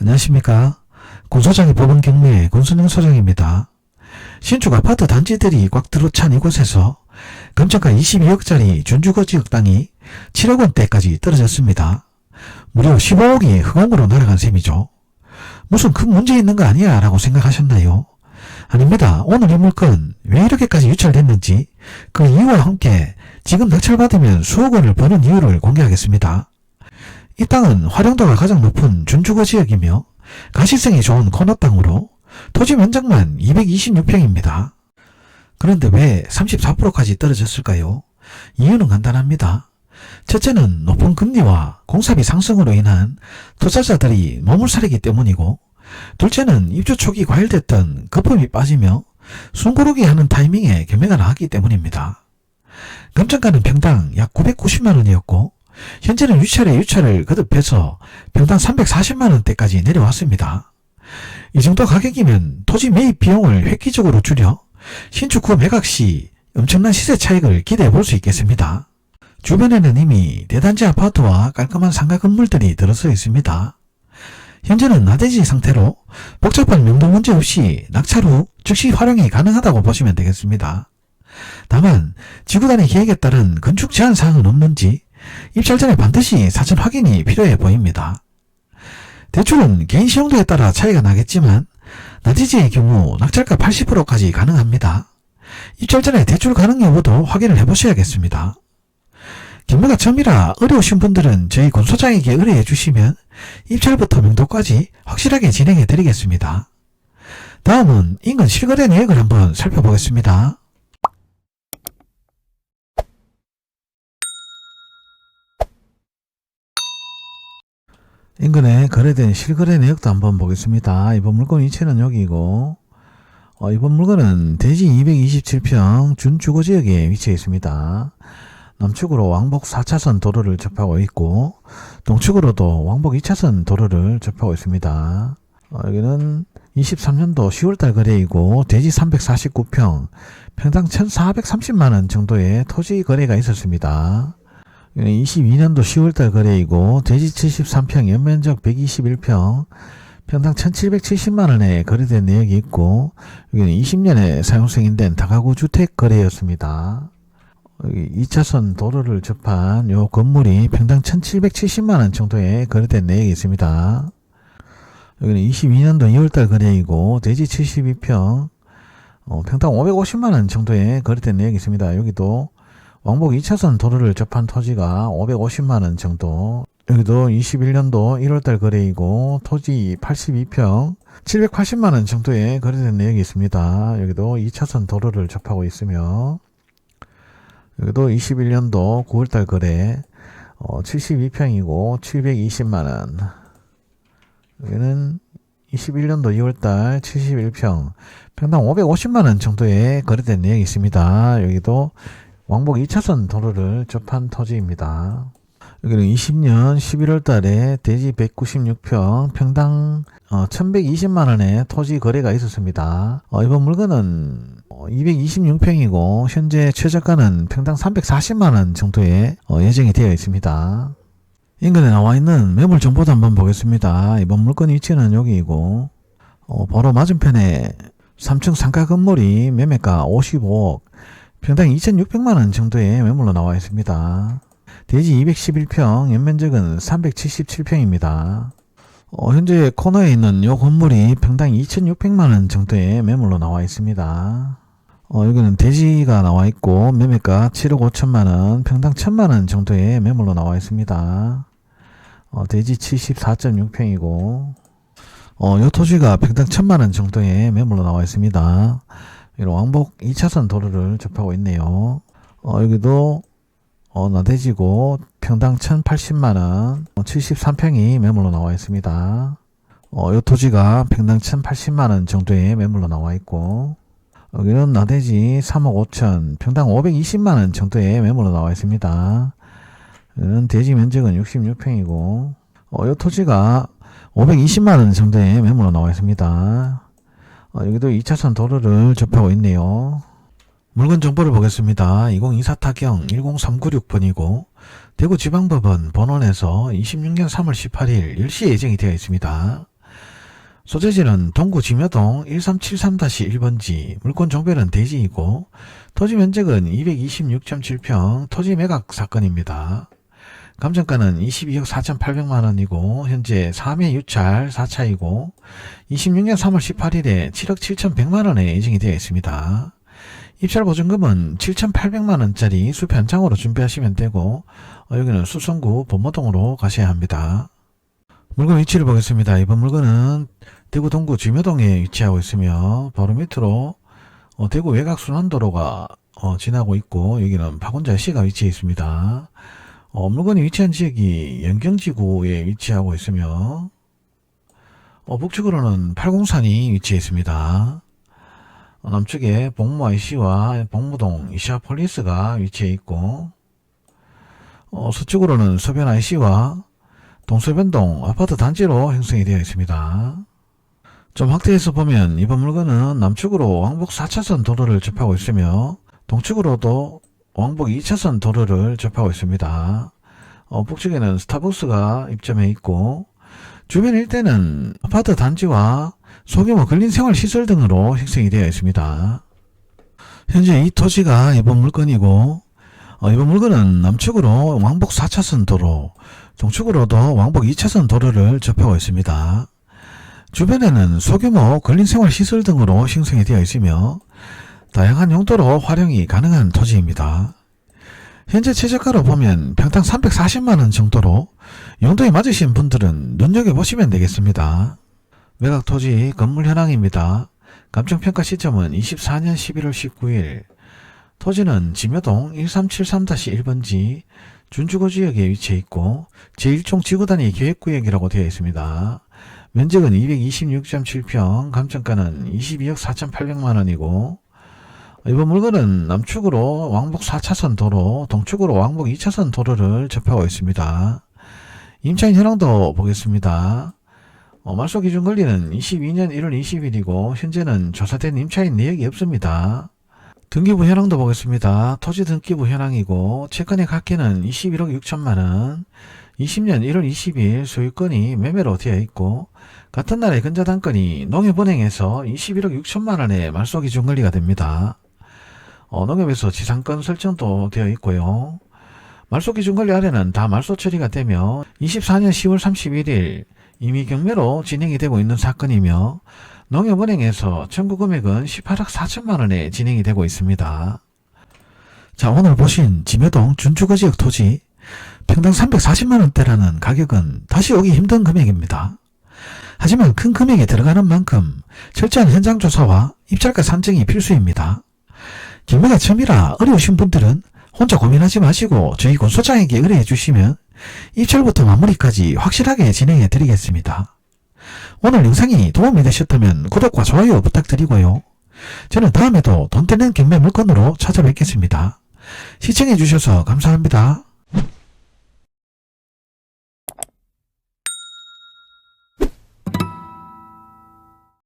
안녕하십니까. 군소장의 법원 경매 군순영 소장입니다. 신축 아파트 단지들이 꽉 들어찬 이곳에서 금정가 22억짜리 준주거 지역 땅이 7억 원대까지 떨어졌습니다. 무려 15억이 흑암으로 날아간 셈이죠. 무슨 큰 문제 있는 거 아니야 라고 생각하셨나요? 아닙니다. 오늘 이 물건 왜 이렇게까지 유찰됐는지 그 이유와 함께 지금 낙찰받으면 수억 원을 버는 이유를 공개하겠습니다. 이 땅은 활용도가 가장 높은 준주거 지역이며 가시성이 좋은 코너 땅으로 토지 면적만 226평입니다. 그런데 왜 34%까지 떨어졌을까요? 이유는 간단합니다. 첫째는 높은 금리와 공사비 상승으로 인한 투자자들이 머물살이기 때문이고 둘째는 입주 초기 과열됐던 거품이 빠지며 숨고르기 하는 타이밍에 경매가 나왔기 때문입니다. 금정가는 평당 약 990만 원이었고 현재는 유찰에 유찰을 거듭해서 평당 340만 원대까지 내려왔습니다. 이 정도 가격이면 토지 매입 비용을 획기적으로 줄여 신축 후 매각 시 엄청난 시세 차익을 기대해 볼 수 있겠습니다. 주변에는 이미 대단지 아파트와 깔끔한 상가 건물들이 들어서 있습니다. 현재는 나대지 상태로 복잡한 명도 문제 없이 낙찰 후 즉시 활용이 가능하다고 보시면 되겠습니다. 다만 지구단의 계획에 따른 건축 제한 사항은 없는지 입찰 전에 반드시 사전 확인이 필요해 보입니다. 대출은 개인 시용도에 따라 차이가 나겠지만 나디지의 경우 낙찰가 80%까지 가능합니다. 입찰 전에 대출 가능 여부도 확인을 해보셔야겠습니다. 경매가 처음이라 어려우신 분들은 저희 권소장에게 의뢰해 주시면 입찰부터 명도까지 확실하게 진행해 드리겠습니다. 다음은 인근 실거래 내역을 한번 살펴보겠습니다. 인근에 거래된 실거래 내역도 한번 보겠습니다. 이번 물건 위치는 여기고 어, 이번 물건은 대지 227평 준주거 지역에 위치해 있습니다. 남측으로 왕복 4차선 도로를 접하고 있고 동측으로도 왕복 2차선 도로를 접하고 있습니다. 어, 여기는 23년도 10월달 거래이고 대지 349평 평당 1430만원 정도의 토지 거래가 있었습니다. 22년도 10월달 거래이고 대지 73평 연면적 121평 평당 1770만원에 거래된 내역이 있고 여기는 20년에 사용 승인된 다가구 주택 거래였습니다. 여기 2차선 도로를 접한 요 건물이 평당 1770만원 정도에 거래된 내역이 있습니다. 여기는 22년도 2월달 거래이고 대지 72평 어, 평당 550만원 정도에 거래된 내역이 있습니다. 여기도 왕복 2차선 도로를 접한 토지가 550만원 정도 여기도 21년도 1월달 거래이고 토지 82평 780만원 정도에 거래된 내역이 있습니다. 여기도 2차선 도로를 접하고 있으며 여기도 21년도 9월달 거래 어, 72평이고 720만원 여기는 21년도 2월달 71평 평당 550만원 정도에 거래된 내역이 있습니다. 여기도 왕복 2차선 도로를 접한 토지입니다. 여기는 20년 11월 달에 대지 196평 평당 어, 1120만 원의 토지 거래가 있었습니다. 어, 이번 물건은 226평이고 현재 최저가는 평당 340만 원 정도의 어, 예정이 되어 있습니다. 인근에 나와 있는 매물 정보도 한번 보겠습니다. 이번 물건 위치는 여기이고 어, 바로 맞은편에 3층 상가 건물이 매매가 55억 평당 2,600만원 정도의 매물로 나와 있습니다. 대지 211평, 연면적은 377평입니다. 어, 현재 코너에 있는 이 건물이 평당 2,600만원 정도의 매물로 나와 있습니다. 어, 여기는 대지가 나와 있고 매매가 7억 5천만원, 평당 1천만원 정도의 매물로 나와 있습니다. 어, 대지 74.6평이고 어, 이 토지가 평당 1천만원 정도의 매물로 나와 있습니다. 이런 왕복 2차선 도로를 접하고 있네요. 어, 여기도 어, 나대지고 평당 1,080만원, 73평이 매물로 나와 있습니다. 어, 이 토지가 평당 1,080만원 정도의 매물로 나와 있고, 여기는 나대지 3억 5천, 평당 520만원 정도의 매물로 나와 있습니다. 여기는 대지 면적은 66평이고, 어, 이 토지가 520만원 정도의 매물로 나와 있습니다. 어, 여기도 2차선 도로를 접하고 있네요. 물건 정보를 보겠습니다. 2024 타경 10396번이고 대구지방법원 본원에서 26년 3월 18일 10시에 예정이 되어 있습니다. 소재지는 동구 지묘동 1373-1번지, 물건 종별은 대지이고, 토지 면적은 226.7평, 토지 매각 사건입니다. 감정가는 22억 4,800만 원이고, 현재 3회 유찰 4차이고, 26년 3월 18일에 7억 7,100만 원에 예정이 되어 있습니다. 입찰 보증금은 7,800만 원짜리 수표 한 장으로 준비하시면 되고, 어, 여기는 수성구 범모동으로 가셔야 합니다. 물건 위치를 보겠습니다. 이번 물건은 대구 동구 지묘동에 위치하고 있으며 바로 밑으로 어, 대구 외곽순환도로가 어, 지나고 있고 여기는 박원자 시가 위치해 있습니다. 어, 물건이 위치한 지역이 영경지구에 위치하고 있으며 어, 북측으로는 팔공산이 위치해 있습니다. 어, 남쪽에 복무 IC와 복무동 이샤폴리스가 위치해 있고 어, 서쪽으로는 서변 IC와 동서변동 아파트 단지로 형성이 되어 있습니다. 좀 확대해서 보면 이번 물건은 남측으로 왕복 4차선 도로를 접하고 있으며 동측으로도 왕복 2차선 도로를 접하고 있습니다. 어, 북측에는 스타벅스가 입점해 있고 주변 일대는 아파트 단지와 소규모 근린생활시설 등으로 형성이 되어 있습니다. 현재 이 토지가 이번 물건이고 어, 이번 물건은 남측으로 왕복 4차선 도로, 동측으로도 왕복 2차선 도로를 접하고 있습니다. 주변에는 소규모 근린생활시설 등으로 형성이 되어 있으며 다양한 용도로 활용이 가능한 토지입니다. 현재 최저가로 보면 평당 340만원 정도로 용도에 맞으신 분들은 눈여겨보시면 되겠습니다. 매각 토지 건물 현황입니다. 감정평가 시점은 24년 11월 19일 토지는 지묘동 1373-1번지 준주거지역에 위치해 있고 제1종 지구단위 계획구역이라고 되어 있습니다. 면적은 226.7평, 감정가는 22억 4,800만원이고 이번 물건은 남측으로 왕복 4차선 도로, 동측으로 왕복 2차선 도로를 접하고 있습니다. 임차인 현황도 보겠습니다. 어, 말소 기준 권리는 22년 1월 20일이고 현재는 조사된 임차인 내역이 없습니다. 등기부 현황도 보겠습니다. 토지 등기부 현황이고 채권의 합계는 21억 6천만원 20년 1월 20일 소유권이 매매로 되어 있고 같은 날에 근저당권이 농협은행에서 21억 6천만원의 말소 기준 권리가 됩니다. 어, 농협에서 지상권 설정도 되어 있고요. 말소 기준 권리 아래는 다 말소 처리가 되며 24년 10월 31일 이미 경매로 진행이 되고 있는 사건이며 농협은행에서 청구 금액은 18억 4천만 원에 진행이 되고 있습니다. 자 오늘 보신 지묘동 준주거 지역 토지 평당 340만 원대라는 가격은 다시 오기 힘든 금액입니다. 하지만 큰 금액이 들어가는 만큼 철저한 현장 조사와 입찰가 산정이 필수입니다. 경매가 처음이라 어려우신 분들은 혼자 고민하지 마시고 저희 군소장에게 의뢰해 주시면 입찰부터 마무리까지 확실하게 진행해 드리겠습니다. 오늘 영상이 도움이 되셨다면 구독과 좋아요 부탁드리고요. 저는 다음에도 돈 되는 경매 물건으로 찾아뵙겠습니다. 시청해 주셔서 감사합니다.